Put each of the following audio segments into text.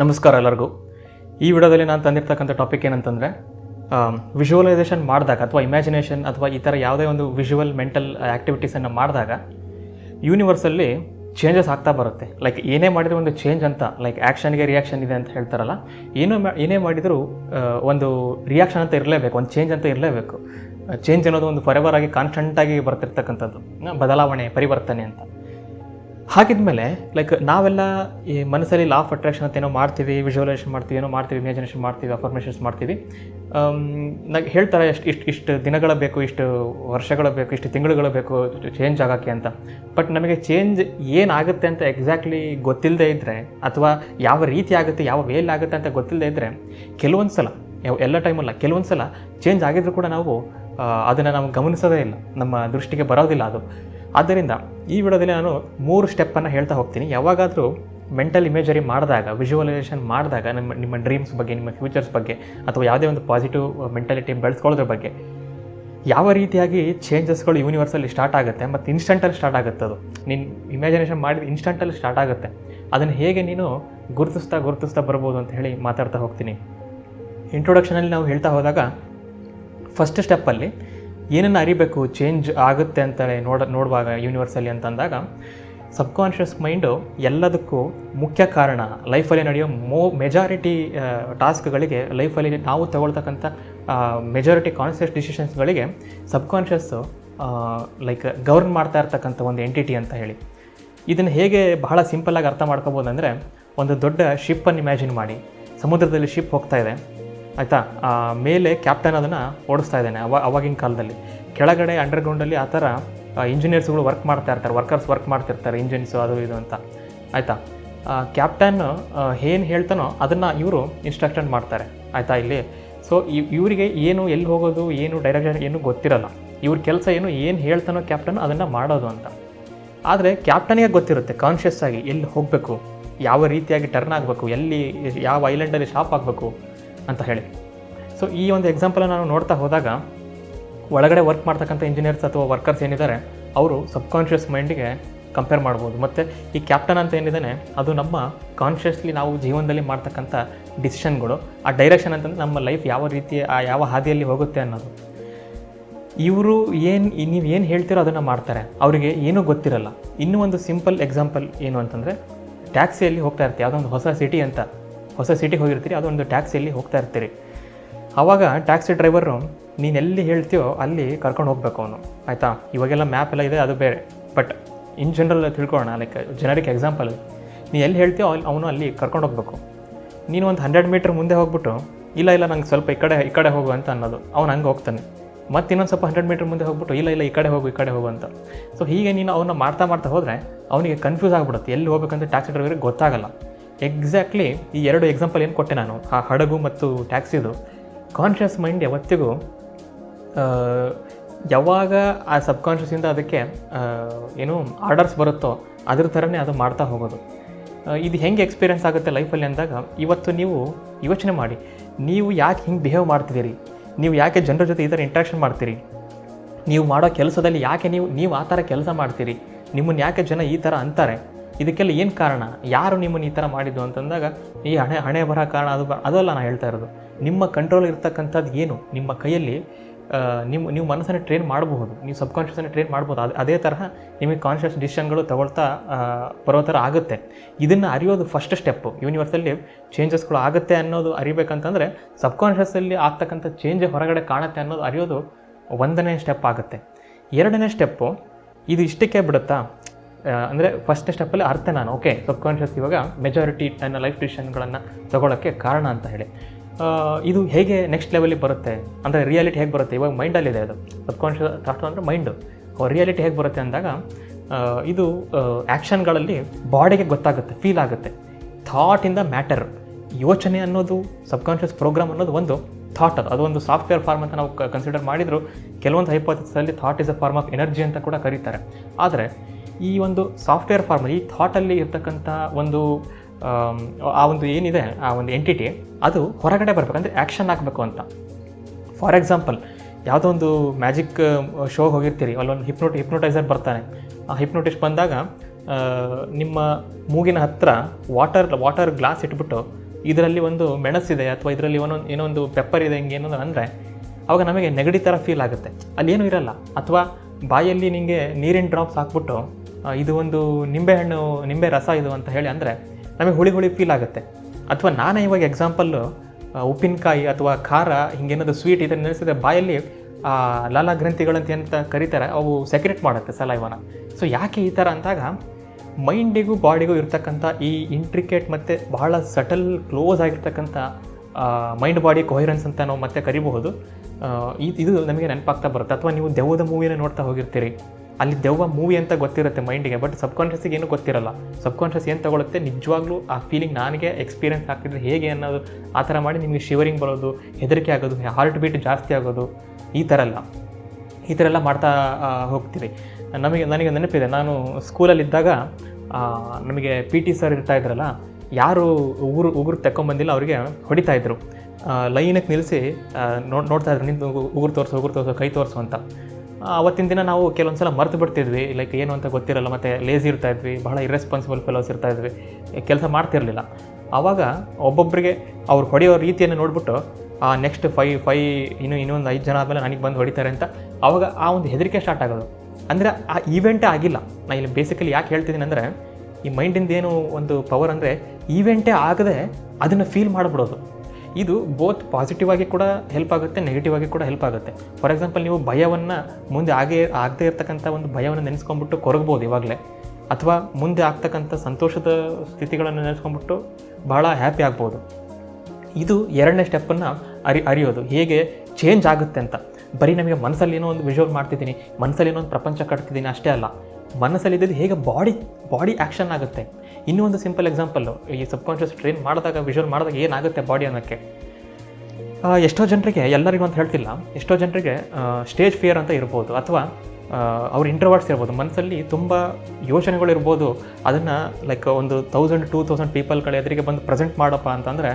ನಮಸ್ಕಾರ ಎಲ್ಲರಿಗೂ. ಈ ವಿಡಿಯೋದಲ್ಲಿ ನಾನು ತಂದಿರ್ತಕ್ಕಂಥ ಟಾಪಿಕ್ ಏನಂತಂದರೆ ವಿಜುವಲೈಸೇಷನ್ ಮಾಡಿದಾಗ ಅಥವಾ ಇಮ್ಯಾಜಿನೇಷನ್ ಅಥವಾ ಈ ಥರ ಯಾವುದೇ ಒಂದು ವಿಜುವಲ್ ಮೆಂಟಲ್ ಆ್ಯಕ್ಟಿವಿಟೀಸನ್ನು ಮಾಡಿದಾಗ ಯೂನಿವರ್ಸಲ್ಲಿ ಚೇಂಜಸ್ ಆಗ್ತಾ ಬರುತ್ತೆ. ಲೈಕ್ ಏನೇ ಮಾಡಿದರೂ ಒಂದು ಚೇಂಜ್ ಅಂತ ಲೈಕ್ ಆ್ಯಕ್ಷನ್ಗೆ ರಿಯಾಕ್ಷನ್ ಇದೆ ಅಂತ ಹೇಳ್ತಾರಲ್ಲ, ಏನೋ ಏನೇ ಮಾಡಿದರೂ ಒಂದು ರಿಯಾಕ್ಷನ್ ಅಂತ ಇರಲೇಬೇಕು, ಒಂದು ಚೇಂಜ್ ಅಂತ ಇರಲೇಬೇಕು. ಚೇಂಜ್ ಅನ್ನೋದು ಒಂದು ಫರೆವರ್ ಆಗಿ ಕಾನ್ಸ್ಟೆಂಟಾಗಿ ಬರ್ತಿರ್ತಕ್ಕಂಥದ್ದು. ಬದಲಾವಣೆ, ಪರಿವರ್ತನೆ ಅಂತ. ಹಾಗಿದ್ಮೇಲೆ ಲೈಕ್ ನಾವೆಲ್ಲ ಈ ಮನಸ್ಸಲ್ಲಿ ಲಾ ಆಫ್ ಅಟ್ರಾಕ್ಷನ್ ಅಂತ ಏನೋ ಮಾಡ್ತೀವಿ ವಿಜುವಲೈಸೇಷನ್ ಮಾಡ್ತೀವಿ, ಏನೋ ಮಾಡ್ತೀವಿ ಇಮ್ಯಾಜಿನೇಷನ್ ಮಾಡ್ತೀವಿ ಅಫರ್ಮೇಷನ್ಸ್ ಮಾಡ್ತೀವಿ. ನಾಗ ಹೇಳ್ತಾರೆ ಎಷ್ಟು, ಇಷ್ಟು ಇಷ್ಟು ದಿನಗಳ ಬೇಕು, ಇಷ್ಟು ವರ್ಷಗಳ ಬೇಕು, ಇಷ್ಟು ತಿಂಗಳುಗಳು ಬೇಕು ಚೇಂಜ್ ಆಗೋಕ್ಕೆ ಅಂತ. ಬಟ್ ನಮಗೆ ಚೇಂಜ್ ಏನಾಗುತ್ತೆ ಅಂತ ಎಕ್ಸಾಕ್ಟ್ಲಿ ಗೊತ್ತಿಲ್ಲದೆ ಇದ್ದರೆ ಅಥವಾ ಯಾವ ರೀತಿ ಆಗುತ್ತೆ, ಯಾವ ವೇಲ್ ಆಗುತ್ತೆ ಅಂತ ಗೊತ್ತಿಲ್ಲದೆ ಇದ್ದರೆ ಕೆಲವೊಂದು ಸಲ ಎಲ್ಲ ಟೈಮಲ್ಲ ಕೆಲವೊಂದು ಸಲ ಚೇಂಜ್ ಆಗಿದ್ರೂ ಕೂಡ ನಾವು ಅದನ್ನು ನಾವು ಗಮನಿಸೋದೇ ಇಲ್ಲ. ನಮ್ಮ ದೃಷ್ಟಿಗೆ ಬರೋದಿಲ್ಲ ಅದು. ಆದ್ದರಿಂದ ಈ ವಿಡಿಯೋದಲ್ಲಿ ನಾನು ಮೂರು ಸ್ಟೆಪ್ಪನ್ನು ಹೇಳ್ತಾ ಹೋಗ್ತೀನಿ. ಯಾವಾಗಾದರೂ ಮೆಂಟಲ್ ಇಮೇಜರಿ ಮಾಡಿದಾಗ ವಿಜುವಲೈಸೇಷನ್ ಮಾಡಿದಾಗ, ನಿಮ್ಮ ನಿಮ್ಮ ಡ್ರೀಮ್ಸ್ ಬಗ್ಗೆ, ನಿಮ್ಮ ಫ್ಯೂಚರ್ಸ್ ಬಗ್ಗೆ, ಅಥವಾ ಯಾವುದೇ ಒಂದು ಪಾಸಿಟಿವ್ ಮೆಂಟಾಲಿಟಿ ಬೆಳೆಸ್ಕೊಳ್ಳೋದ್ರ ಬಗ್ಗೆ ಯಾವ ರೀತಿಯಾಗಿ ಚೇಂಜಸ್ಗಳು ಯೂನಿವರ್ಸಲ್ಲಿ ಸ್ಟಾರ್ಟ್ ಆಗುತ್ತೆ ಮತ್ತು ಇನ್ಸ್ಟಂಟಲ್ಲಿ ಸ್ಟಾರ್ಟ್ ಆಗುತ್ತೆ ಅದು. ನೀನು ಇಮ್ಯಾಜಿನೇಷನ್ ಮಾಡಿದ ಇನ್ಸ್ಟಂಟಲ್ಲಿ ಸ್ಟಾರ್ಟ್ ಆಗುತ್ತೆ. ಅದನ್ನು ಹೇಗೆ ನೀನು ಗುರುತಿಸ್ತಾ ಗುರುತಿಸ್ತಾ ಬರ್ಬೋದು ಅಂತ ಹೇಳಿ ಮಾತಾಡ್ತಾ ಹೋಗ್ತೀನಿ. ಇಂಟ್ರೊಡಕ್ಷನಲ್ಲಿ ನಾವು ಹೇಳ್ತಾ ಹೋದಾಗ ಫಸ್ಟ್ ಸ್ಟೆಪ್ಪಲ್ಲಿ ಏನನ್ನು ಅರಿಬೇಕು ಚೇಂಜ್ ಆಗುತ್ತೆ ಅಂತಲೇ ನೋಡ, ನೋಡುವಾಗ ಯೂನಿವರ್ಸಲ್ಲಿ ಅಂತಂದಾಗ ಸಬ್ಕಾನ್ಷಿಯಸ್ ಮೈಂಡು ಎಲ್ಲದಕ್ಕೂ ಮುಖ್ಯ ಕಾರಣ ಲೈಫಲ್ಲಿ ನಡೆಯೋ ಮೋ ಮೆಜಾರಿಟಿ ಟಾಸ್ಕ್ಗಳಿಗೆ ಲೈಫಲ್ಲಿ ನಾವು ತಗೊಳ್ತಕ್ಕಂಥ ಮೆಜಾರಿಟಿ ಕಾನ್ಷಿಯಸ್ ಡಿಸಿಷನ್ಸ್ಗಳಿಗೆ ಸಬ್ಕಾನ್ಷಿಯಸ್ಸು ಲೈಕ್ ಗವರ್ನ್ ಮಾಡ್ತಾ ಇರ್ತಕ್ಕಂಥ ಒಂದು ಎಂಟಿಟಿ ಅಂತ ಹೇಳಿ. ಇದನ್ನು ಹೇಗೆ ಬಹಳ ಸಿಂಪಲ್ಲಾಗಿ ಅರ್ಥ ಮಾಡ್ಕೋಬೋದು ಅಂದರೆ ಒಂದು ದೊಡ್ಡ ಶಿಪ್ಪನ್ನು ಇಮ್ಯಾಜಿನ್ ಮಾಡಿ. ಸಮುದ್ರದಲ್ಲಿ ಶಿಪ್ ಹೋಗ್ತಾ ಇದೆ. ಆಯಿತಾ? ಮೇಲೆ ಕ್ಯಾಪ್ಟನ್ ಅದನ್ನು ಓಡಿಸ್ತಾ ಇದ್ದಾನೆ, ಅವ, ಅವಾಗಿನ ಕಾಲದಲ್ಲಿ. ಕೆಳಗಡೆ ಅಂಡರ್ಗ್ರೌಂಡಲ್ಲಿ ಆ ಥರ ಇಂಜಿನಿಯರ್ಸ್ಗಳು ವರ್ಕ್ ಮಾಡ್ತಾ ಇರ್ತಾರೆ ವರ್ಕರ್ಸ್ ವರ್ಕ್ ಮಾಡ್ತಿರ್ತಾರೆ ಇಂಜಿನ್ಸು ಅದು ಇದು ಅಂತ. ಆಯಿತಾ? ಕ್ಯಾಪ್ಟನ್ ಏನು ಹೇಳ್ತಾನೋ ಅದನ್ನು ಇವರು ಇನ್ಸ್ಟ್ರಕ್ಷನ್ ಮಾಡ್ತಾರೆ. ಆಯಿತಾ ಇಲ್ಲಿ? ಸೊ ಇವರಿಗೆ ಏನು, ಎಲ್ಲಿ ಹೋಗೋದು, ಏನು ಡೈರೆಕ್ಷನ್ ಏನು ಗೊತ್ತಿರಲ್ಲ. ಇವ್ರ ಕೆಲಸ ಏನು ಏನು ಹೇಳ್ತಾನೋ ಕ್ಯಾಪ್ಟನ್ ಅದನ್ನು ಮಾಡೋದು ಅಂತ. ಆದರೆ ಕ್ಯಾಪ್ಟನಿಗೆ ಗೊತ್ತಿರುತ್ತೆ ಕಾನ್ಷಿಯಸ್ ಆಗಿ ಎಲ್ಲಿ ಹೋಗಬೇಕು, ಯಾವ ರೀತಿಯಾಗಿ ಟರ್ನ್ ಆಗಬೇಕು, ಎಲ್ಲಿ, ಯಾವ ಐಲ್ಯಾಂಡಲ್ಲಿ ಶಾಪ್ ಆಗಬೇಕು ಅಂತ ಹೇಳಿ. ಸೊ ಈ ಒಂದು ಎಕ್ಸಾಂಪಲನ್ನು ನಾನು ನೋಡ್ತಾ ಹೋದಾಗ, ಒಳಗಡೆ ವರ್ಕ್ ಮಾಡ್ತಕ್ಕಂಥ ಇಂಜಿನಿಯರ್ಸ್ ಅಥವಾ ವರ್ಕರ್ಸ್ ಏನಿದ್ದಾರೆ, ಅವರು ಸಬ್ಕಾನ್ಷಿಯಸ್ ಮೈಂಡಿಗೆ ಕಂಪೇರ್ ಮಾಡ್ಬೋದು. ಮತ್ತು ಈ ಕ್ಯಾಪ್ಟನ್ ಅಂತ ಏನಿದ್ದಾನೆ, ಅದು ನಮ್ಮ ಕಾನ್ಷಿಯಸ್ಲಿ ನಾವು ಜೀವನದಲ್ಲಿ ಮಾಡ್ತಕ್ಕಂಥ ಡಿಸಿಷನ್ಗಳು ಆ ಡೈರೆಕ್ಷನ್ ಅಂತಂದರೆ ನಮ್ಮ ಲೈಫ್ ಯಾವ ರೀತಿ ಆ ಯಾವ ಹಾದಿಯಲ್ಲಿ ಹೋಗುತ್ತೆ ಅನ್ನೋದು. ಇವರು ಏನು, ನೀವು ಏನು ಹೇಳ್ತೀರೋ ಅದನ್ನು ಮಾಡ್ತಾರೆ. ಅವರಿಗೆ ಏನೂ ಗೊತ್ತಿರಲ್ಲ. ಇನ್ನೂ ಒಂದು ಸಿಂಪಲ್ ಎಕ್ಸಾಂಪಲ್ ಏನು ಅಂತಂದರೆ ಟ್ಯಾಕ್ಸಿಯಲ್ಲಿ ಹೋಗ್ತಾ ಇರ್ತೀವಿ ಯಾವುದೋ ಒಂದು ಹೊಸ ಸಿಟಿ ಅಂತ. ಹೊಸ ಸಿಟಿಗೆ ಹೋಗಿರ್ತೀರಿ ಅದೊಂದು ಟ್ಯಾಕ್ಸಿಯಲ್ಲಿ ಹೋಗ್ತಾ ಇರ್ತೀರಿ. ಆವಾಗ ಟ್ಯಾಕ್ಸಿ ಡ್ರೈವರು ನೀನು ಎಲ್ಲಿ ಹೇಳ್ತೀಯೋ ಅಲ್ಲಿ ಕರ್ಕೊಂಡು ಹೋಗ್ಬೇಕು ಅವನು, ಆಯಿತಾ? ಇವಾಗೆಲ್ಲ ಮ್ಯಾಪ್ ಎಲ್ಲ ಇದೆ, ಅದು ಬೇರೆ. ಬಟ್ ಇನ್ ಜನರಲ್ ತಿಳ್ಕೊಳ್ಳೋಣ ಲೈಕ್ ಜನರಿಕ್ ಎಕ್ಸಾಂಪಲ್ ನೀನು ಎಲ್ಲಿ ಹೇಳ್ತೀಯೋ ಅಲ್ಲಿ ಅವನು ಅಲ್ಲಿ ಕರ್ಕೊಂಡು ಹೋಗ್ಬೇಕು. ನೀನು ಒಂದು ಹಂಡ್ರೆಡ್ ಮೀಟ್ರ್ ಮುಂದೆ ಹೋಗ್ಬಿಟ್ಟು, ಇಲ್ಲ ಇಲ್ಲ, ನಂಗೆ ಸ್ವಲ್ಪ ಈ ಕಡೆ ಈ ಕಡೆ ಹೋಗು ಅಂತ ಅನ್ನೋದು, ಅವ್ನು ಹಂಗೆ ಹೋಗ್ತಾನೆ. ಮತ್ತೆ ಇನ್ನೊಂದು ಸ್ವಲ್ಪ ಹಂಡ್ರೆಡ್ ಮೀಟ್ರ್ ಮುಂದೆ ಹೋಗ್ಬಿಟ್ಟು, ಇಲ್ಲ ಇಲ್ಲ, ಈ ಕಡೆ ಹೋಗು, ಈ ಕಡೆ ಹೋಗು ಅಂತ. ಸೊ ಹೀಗೆ ನೀನು ಅವನ್ನ ಮಾಡ್ತಾ ಮಾಡ್ತಾ ಹೋದರೆ, ಅವನಿಗೆ ಕನ್ಫ್ಯೂಸ್ ಆಗಿಬಿಡುತ್ತೆ, ಎಲ್ಲಿ ಹೋಗ್ಬೇಕಂತ ಟ್ಯಾಕ್ಸಿ ಡ್ರೈವರಿಗೆ ಗೊತ್ತಾಗಲ್ಲ. ಎಕ್ಸಾಕ್ಟ್ಲಿ ಈ ಎರಡು ಎಕ್ಸಾಂಪಲ್ ಏನು ಕೊಟ್ಟೆ ನಾನು? ಆ ಹಡಗು ಮತ್ತು ಟ್ಯಾಕ್ಸಿದು ಕಾನ್ಷಿಯಸ್ ಮೈಂಡ್ ಯಾವತ್ತಿಗೂ ಯಾವಾಗ ಆ ಸಬ್ಕಾನ್ಷಿಯಸ್ಸಿಂದ ಅದಕ್ಕೆ ಏನು ಆರ್ಡರ್ಸ್ ಬರುತ್ತೋ ಅದ್ರ ಥರನೇ ಅದು ಮಾಡ್ತಾ ಹೋಗೋದು. ಇದು ಹೆಂಗೆ ಎಕ್ಸ್ಪೀರಿಯನ್ಸ್ ಆಗುತ್ತೆ ಲೈಫಲ್ಲಿ ಅಂದಾಗ, ಇವತ್ತು ನೀವು ಯೋಚನೆ ಮಾಡಿ, ನೀವು ಯಾಕೆ ಹಿಂಗೆ ಬಿಹೇವ್ ಮಾಡ್ತಿದ್ದೀರಿ? ನೀವು ಯಾಕೆ ಜನರ ಜೊತೆ ಈ ಥರ ಇಂಟ್ರಾಕ್ಷನ್ ಮಾಡ್ತೀರಿ? ನೀವು ಮಾಡೋ ಕೆಲಸದಲ್ಲಿ ಯಾಕೆ ನೀವು ನೀವು ಆ ಥರ ಕೆಲಸ ಮಾಡ್ತೀರಿ? ನಿಮ್ಮನ್ನು ಯಾಕೆ ಜನ ಈ ಥರ ಅಂತಾರೆ? ಇದಕ್ಕೆಲ್ಲ ಏನು ಕಾರಣ? ಯಾರು ನಿಮ್ಮನ್ನು ಈ ಥರ ಮಾಡಿದ್ದು ಅಂತಂದಾಗ, ಈ ಹಣೆ ಹಣೆ ಬರೋ ಕಾರಣ ಅದು ಅದಲ್ಲ ನಾನು ಹೇಳ್ತಾ ಇರೋದು. ನಿಮ್ಮ ಕಂಟ್ರೋಲ್ ಇರ್ತಕ್ಕಂಥದ್ದು ಏನು? ನಿಮ್ಮ ಕೈಯಲ್ಲಿ ನಿಮ್ಮ ನೀವು ಮನಸ್ಸನ್ನು ಟ್ರೈನ್ ಮಾಡಬಹುದು. ನೀವು ಸಬ್ ಕಾನ್ಷಿಯಸನ್ನು ಟ್ರೈನ್ ಮಾಡ್ಬೋದು ಅದು, ಅದೇ ತರಹ ನಿಮಗೆ ಕಾನ್ಷಿಯಸ್ ಡಿಸಿಷನ್ಗಳು ತಗೊಳ್ತಾ ಬರೋ ಥರ ಆಗುತ್ತೆ. ಇದನ್ನು ಅರಿಯೋದು ಫಸ್ಟ್ ಸ್ಟೆಪ್ಪು ಯೂನಿವರ್ಸಲ್ಲಿ ಚೇಂಜಸ್ಗಳು ಆಗುತ್ತೆ ಅನ್ನೋದು ಅರಿಬೇಕಂತಂದರೆ ಸಬ್ ಕಾನ್ಷಿಯಸ್ಸಲ್ಲಿ ಆಗ್ತಕ್ಕಂಥ ಚೇಂಜ್ ಹೊರಗಡೆ ಕಾಣುತ್ತೆ ಅನ್ನೋದು ಅರಿಯೋದು ಒಂದನೇ ಸ್ಟೆಪ್ ಆಗುತ್ತೆ. ಎರಡನೇ ಸ್ಟೆಪ್ಪು ಇದು ಇಷ್ಟಕ್ಕೆ ಬಿಡುತ್ತಾ? ಅಂದರೆ ಫಸ್ಟ್ ಸ್ಟೆಪ್ಪಲ್ಲಿ ಅರ್ಥ ನಾನು ಓಕೆ ಸಬ್ಕಾನ್ಷಿಯಸ್ ಇವಾಗ ಮೆಜಾರಿಟಿ ನನ್ನ ಲೈಫ್ ಡಿಸಿಷನ್ಗಳನ್ನು ತಗೊಳ್ಳೋಕ್ಕೆ ಕಾರಣ ಅಂತ ಹೇಳಿ. ಇದು ಹೇಗೆ ನೆಕ್ಸ್ಟ್ ಲೆವೆಲಿಗೆ ಬರುತ್ತೆ? ಅಂದರೆ ರಿಯಾಲಿಟಿ ಹೇಗೆ ಬರುತ್ತೆ? ಇವಾಗ ಮೈಂಡಲ್ಲಿದೆ ಅದು. ಸಬ್ಕಾನ್ಷಿಯಸ್ ಥಾಟ್ ಅಂದರೆ ಮೈಂಡು ರಿಯಾಲಿಟಿ ಹೇಗೆ ಬರುತ್ತೆ ಅಂದಾಗ ಇದು ಆ್ಯಕ್ಷನ್ಗಳಲ್ಲಿ ಬಾಡಿಗೆ ಗೊತ್ತಾಗುತ್ತೆ ಫೀಲ್ ಆಗುತ್ತೆ. ಥಾಟ್ ಥಾಟಿಂದ ಮ್ಯಾಟರ್ ಯೋಚನೆ ಅನ್ನೋದು ಸಬ್ಕಾನ್ಷಿಯಸ್ ಪ್ರೋಗ್ರಾಮ್ ಅನ್ನೋದು ಒಂದು ಥಾಟ್ ಅದು. ಅದೊಂದು ಸಾಫ್ಟ್ವೇರ್ ಫಾರ್ಮ್ ಅಂತ ನಾವು ಕನ್ಸಿಡರ್ ಮಾಡಿದರೂ. ಕೆಲವೊಂದು ಹೈಪೋಥಿಸಲ್ಲಿ thought is a form of energy ಅಂತ ಕೂಡ ಕರೀತಾರೆ. ಆದರೆ ಈ ಒಂದು ಸಾಫ್ಟ್ವೇರ್ ಫಾರ್ಮ್ ಈ ಥಾಟಲ್ಲಿ ಇರ್ತಕ್ಕಂಥ ಒಂದು ಆ ಒಂದು ಏನಿದೆ, ಆ ಒಂದು ಎಂಟಿಟಿ ಅದು ಹೊರಗಡೆ ಬರಬೇಕು, ಅಂದರೆ ಆ್ಯಕ್ಷನ್ ಹಾಕಬೇಕು ಅಂತ. ಫಾರ್ ಎಕ್ಸಾಂಪಲ್ ಯಾವುದೋ ಒಂದು ಮ್ಯಾಜಿಕ್ ಶೋ ಹೋಗಿರ್ತೀರಿ, ಅಲ್ಲೊಂದು ಹಿಪ್ನೋಟಿ ಹಿಪ್ನೋಟೈಸರ್ ಬರ್ತಾನೆ. ಆ ಹಿಪ್ನೋಟಿಸ್ಟ್ ಬಂದಾಗ ನಿಮ್ಮ ಮೂಗಿನ ಹತ್ತಿರ ವಾಟರ್ ವಾಟರ್ ಗ್ಲಾಸ್ ಇಟ್ಬಿಟ್ಟು, ಇದರಲ್ಲಿ ಒಂದು ಮೆಣಸಿದೆ, ಅಥವಾ ಇದರಲ್ಲಿ ಒಂದೊಂದು ಏನೋ ಒಂದು ಪೆಪ್ಪರ್ ಇದೆ, ಹಿಂಗೆ ಏನೋ ಅಂದರೆ, ಅವಾಗ ನಮಗೆ ನೆಗಡಿ ಥರ ಫೀಲ್ ಆಗುತ್ತೆ. ಅಲ್ಲಿ ಏನೂ ಇರಲ್ಲ. ಅಥವಾ ಬಾಯಲ್ಲಿ ನಿಮಗೆ ನೀರಿನ ಡ್ರಾಪ್ಸ್ ಹಾಕ್ಬಿಟ್ಟು ಇದು ಒಂದು ನಿಂಬೆಹಣ್ಣು ನಿಂಬೆ ರಸ ಇದು ಅಂತ ಹೇಳಿ ಅಂದರೆ ನಮಗೆ ಹುಳಿ ಹುಳಿ ಫೀಲ್ ಆಗುತ್ತೆ. ಅಥವಾ ನಾನೇ ಇವಾಗ ಎಕ್ಸಾಂಪಲ್ಲು ಉಪ್ಪಿನಕಾಯಿ ಅಥವಾ ಖಾರ, ಹಿಂಗೇನಾದ್ರು ಸ್ವೀಟ್ ಇದನ್ನು ನೆನೆಸಿದ್ರೆ ಬಾಯಲ್ಲಿ ಲಾಲಾ ಗ್ರಂಥಿಗಳಂತ ಅಂತ ಕರೀತಾರೆ, ಅವು ಸೆಕ್ರೆಟ್ ಮಾಡುತ್ತೆ ಸಲೈವನ. ಸೊ ಯಾಕೆ ಈ ಥರ ಅಂದಾಗ, ಮೈಂಡಿಗೂ ಬಾಡಿಗೂ ಇರ್ತಕ್ಕಂಥ ಈ ಇಂಟ್ರಿಕೇಟ್ ಮತ್ತು ಬಹಳ ಸಟಲ್ ಕ್ಲೋಸ್ ಆಗಿರ್ತಕ್ಕಂಥ ಮೈಂಡ್ ಬಾಡಿ ಕೊಹಿರೆನ್ಸ್ ಅಂತ ನಾವು ಮತ್ತೆ ಕರಿಬಹುದು. ಇದು ನಮಗೆ ನೆನಪಾಗ್ತಾ ಬರುತ್ತೆ. ಅಥವಾ ನೀವು ದೆವ್ವದ ಮೂವಿನ ನೋಡ್ತಾ ಹೋಗಿರ್ತೀರಿ. ಅಲ್ಲಿ ದೆವ್ವ ಮೂವಿ ಅಂತ ಗೊತ್ತಿರುತ್ತೆ ಮೈಂಡಿಗೆ ಬಟ್ ಸಬ್ಕಾನ್ಷಿಯಸ್ಗೆ ಏನೂ ಗೊತ್ತಿರಲ್ಲ. ಸಬ್ಕಾನ್ಷಿಯಸ್ ಏನು ತಗೊಳುತ್ತೆ? ನಿಜವಾಗ್ಲೂ ಆ ಫೀಲಿಂಗ್ ನನಗೆ ಎಕ್ಸ್ಪೀರಿಯನ್ಸ್ ಆಗ್ತಿದ್ರೆ ಹೇಗೆ ಅನ್ನೋದು, ಆ ಥರ ಮಾಡಿ ನಿಮಗೆ ಶಿವರಿಂಗ್ ಬರೋದು, ಹೆದರಿಕೆ ಆಗೋದು ಹಾರ್ಟ್ ಬೀಟ್ ಜಾಸ್ತಿ ಆಗೋದು, ಈ ಥರ ಎಲ್ಲ. ಈ ಥರ ಎಲ್ಲ ಮಾಡ್ತಾ ಹೋಗ್ತೀವಿ. ನಮಗೆ, ನನಗೆ ನೆನಪಿದೆ, ನಾನು ಸ್ಕೂಲಲ್ಲಿದ್ದಾಗ ನಮಗೆ ಪಿ ಟಿ ಸರ್ ಇರ್ತಾ ಇದ್ರಲ್ಲ, ಯಾರು ಉಗುರು ಉಗುರು ತಕೊಂಬಂದಿಲ್ಲ ಅವರಿಗೆ ಹೊಡಿತಾ ಇದ್ರು. ಲೈನಕ್ಕೆ ನಿಲ್ಲಿಸಿ ನೋಡ್ ನೋಡ್ತಾ ಇದ್ರು, ನಿಂತು ಉಗುರು ತೋರಿಸು ಉಗುರು ತೋರಿಸು, ಕೈ ತೋರಿಸು ಅಂತ. ಅವತ್ತಿನ ದಿನ ನಾವು ಕೆಲವೊಂದು ಸಲ ಮರ್ತು ಬಿಡ್ತಿದ್ವಿ. ಲೈಕ್ ಏನು ಅಂತ ಗೊತ್ತಿರಲ್ಲ, ಮತ್ತು ಲೇಸಿ ಇರ್ತಾ ಇದ್ವಿ, ಬಹಳ ಇರೆಸ್ಪಾನ್ಸಿಬಲ್ ಫೆಲೋಸ್ ಇರ್ತಾ ಇದ್ವಿ. ಕೆಲಸ ಮಾಡ್ತಿರಲಿಲ್ಲ. ಆವಾಗ ಒಬ್ಬೊಬ್ಬರಿಗೆ ಅವ್ರು ಹೊಡೆಯೋ ರೀತಿಯನ್ನು ನೋಡ್ಬಿಟ್ಟು, ಆ ನೆಕ್ಸ್ಟ್ ಫೈ ಫೈ ಇನ್ನೂ, ಇನ್ನೊಂದು ಐದು ಜನ ಆದಮೇಲೆ ನನಗೆ ಬಂದು ಹೊಡಿತಾರೆ ಅಂತ ಆವಾಗ ಆ ಒಂದು ಹೆದರಿಕೆ ಸ್ಟಾರ್ಟ್ ಆಗೋದು. ಅಂದರೆ ಆ ಈವೆಂಟೇ ಆಗಿಲ್ಲ. ನಾನು ಇಲ್ಲಿ ಬೇಸಿಕಲಿ ಯಾಕೆ ಹೇಳ್ತಿದ್ದೀನಿ ಅಂದರೆ, ಈ ಮೈಂಡಿಂದ ಏನು ಒಂದು ಪವರ್ ಅಂದರೆ ಈವೆಂಟೇ ಆಗದೆ ಅದನ್ನು ಫೀಲ್ ಮಾಡಿಬಿಡೋದು. ಇದು ಬೋತ್ ಪಾಸಿಟಿವ್ ಆಗಿ ಕೂಡ ಹೆಲ್ಪ್ ಆಗುತ್ತೆ ನೆಗೆಟಿವ್ ಆಗಿ ಕೂಡ ಹೆಲ್ಪ್ ಆಗುತ್ತೆ. ಫಾರ್ ಎಕ್ಸಾಂಪಲ್ ನೀವು ಭಯವನ್ನು ಮುಂದೆ ಆಗೇ, ಆಗದೇ ಇರತಕ್ಕಂಥ ಒಂದು ಭಯವನ್ನು ನೆನೆಸ್ಕೊಂಡ್ಬಿಟ್ಟು ಕೊರಗ್ಬೋದು ಇವಾಗಲೇ. ಅಥವಾ ಮುಂದೆ ಆಗ್ತಕ್ಕಂಥ ಸಂತೋಷದ ಸ್ಥಿತಿಗಳನ್ನು ನೆನೆಸ್ಕೊಂಡ್ಬಿಟ್ಟು ಭಾಳ ಹ್ಯಾಪಿ ಆಗ್ಬೋದು. ಇದು ಎರಡನೇ ಸ್ಟೆಪ್ಪನ್ನು ಅರಿ, ಅರಿಯೋದು. ಹೇಗೆ ಚೇಂಜ್ ಆಗುತ್ತೆ ಅಂತ. ಬರೀ ನಮಗೆ ಮನಸ್ಸಲ್ಲಿ ಏನೋ ಒಂದು ವಿಜುವಲ್ ಮಾಡ್ತಿದ್ದೀನಿ, ಮನಸ್ಸಲ್ಲಿ ಏನೋ ಒಂದು ಪ್ರಪಂಚ ಕಟ್ತಿದ್ದೀನಿ ಅಷ್ಟೇ ಅಲ್ಲ. ಮನಸ್ಸಲ್ಲಿ ಇದ್ದಿದ್ದು ಹೇಗೆ ಬಾಡಿ ಬಾಡಿ ಆ್ಯಕ್ಷನ್ ಆಗುತ್ತೆ. ಇನ್ನೂ ಒಂದು ಸಿಂಪಲ್ ಎಕ್ಸಾಂಪಲ್ಲು ಈ ಸಬ್ಕಾನ್ಷಿಯಸ್ ಟ್ರೈನ್ ಮಾಡಿದಾಗ ವಿಜುವಲ್ ಮಾಡಿದಾಗ ಏನಾಗುತ್ತೆ ಬಾಡಿ ಅನ್ನೋಕ್ಕೆ? ಎಷ್ಟೋ ಜನರಿಗೆ, ಎಲ್ಲರಿಗೂ ಅಂತ ಹೇಳ್ತಿಲ್ಲ, ಎಷ್ಟೋ ಜನರಿಗೆ ಸ್ಟೇಜ್ ಫಿಯರ್ ಅಂತ ಇರ್ಬೋದು, ಅಥವಾ ಅವ್ರ ಇಂಟರ್ವಾರ್ಡ್ಸ್ ಇರ್ಬೋದು ಮನಸ್ಸಲ್ಲಿ ತುಂಬ ಯೋಚನೆಗಳು ಇರ್ಬೋದು, ಅದನ್ನು ಲೈಕ್ ಒಂದು ತೌಸಂಡ್ ಟೂ ತೌಸಂಡ್ ಪೀಪಲ್ಗಳ ಎದುರಿಗೆ ಬಂದು ಪ್ರೆಸೆಂಟ್ ಮಾಡಪ್ಪ ಅಂತಂದರೆ